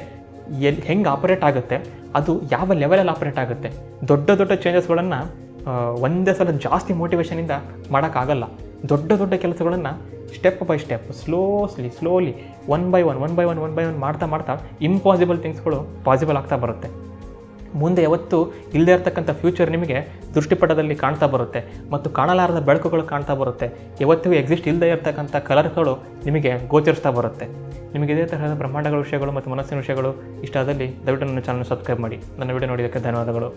ಎಲ್ಲಿ ಹೆಂಗೆ ಆಪರೇಟ್ ಆಗುತ್ತೆ, ಅದು ಯಾವ ಲೆವೆಲಲ್ಲಿ ಆಪರೇಟ್ ಆಗುತ್ತೆ, ದೊಡ್ಡ ದೊಡ್ಡ ಚೇಂಜಸ್ಗಳನ್ನು ಒಂದೇ ಸಲ ಜಾಸ್ತಿ ಮೋಟಿವೇಶನಿಂದ ಮಾಡೋಕ್ಕಾಗಲ್ಲ. ದೊಡ್ಡ ದೊಡ್ಡ ಕೆಲಸಗಳನ್ನು step by step slowly slowly one by one one by one one by one ಮಾಡ್ತಾ ಮಾಡ್ತಾ ಇಂಪಾಸಿಬಲ್ ಥಿಂಗ್ಸ್ಗಳು ಪಾಸಿಬಲ್ ಆಗ್ತಾ ಬರುತ್ತೆ. ಮುಂದೆ ಯಾವತ್ತು ಇಲ್ಲದೆ ಇರತಕ್ಕಂಥ ಫ್ಯೂಚರ್ ನಿಮಗೆ ದೃಷ್ಟಿಪಟದಲ್ಲಿ ಕಾಣ್ತಾ ಬರುತ್ತೆ ಮತ್ತು ಕಾಣಲಾರದ ಬೆಳಕುಗಳು ಕಾಣ್ತಾ ಬರುತ್ತೆ. ಯಾವತ್ತಿಗೂ ಎಕ್ಸಿಸ್ಟ್ ಇಲ್ಲದೆ ಇರತಕ್ಕಂಥ ಕಲರ್ಗಳು ನಿಮಗೆ ಗೋಚರಿಸ್ತಾ ಬರುತ್ತೆ. ನಿಮಗೆ ಇದೇ ತರಹದ ಬ್ರಹ್ಮಾಂಡಗಳ ವಿಷಯಗಳು ಮತ್ತು ಮನಸ್ಸಿನ ವಿಷಯಗಳು ಇಷ್ಟ ಆದಲ್ಲಿ ದಯವಿಟ್ಟು ನನ್ನ ಚಾನಲ್ ಸಬ್ಸ್ಕ್ರೈಬ್ ಮಾಡಿ. ನನ್ನ ವಿಡಿಯೋ ನೋಡಿದ್ದಕ್ಕೆ ಧನ್ಯವಾದಗಳು.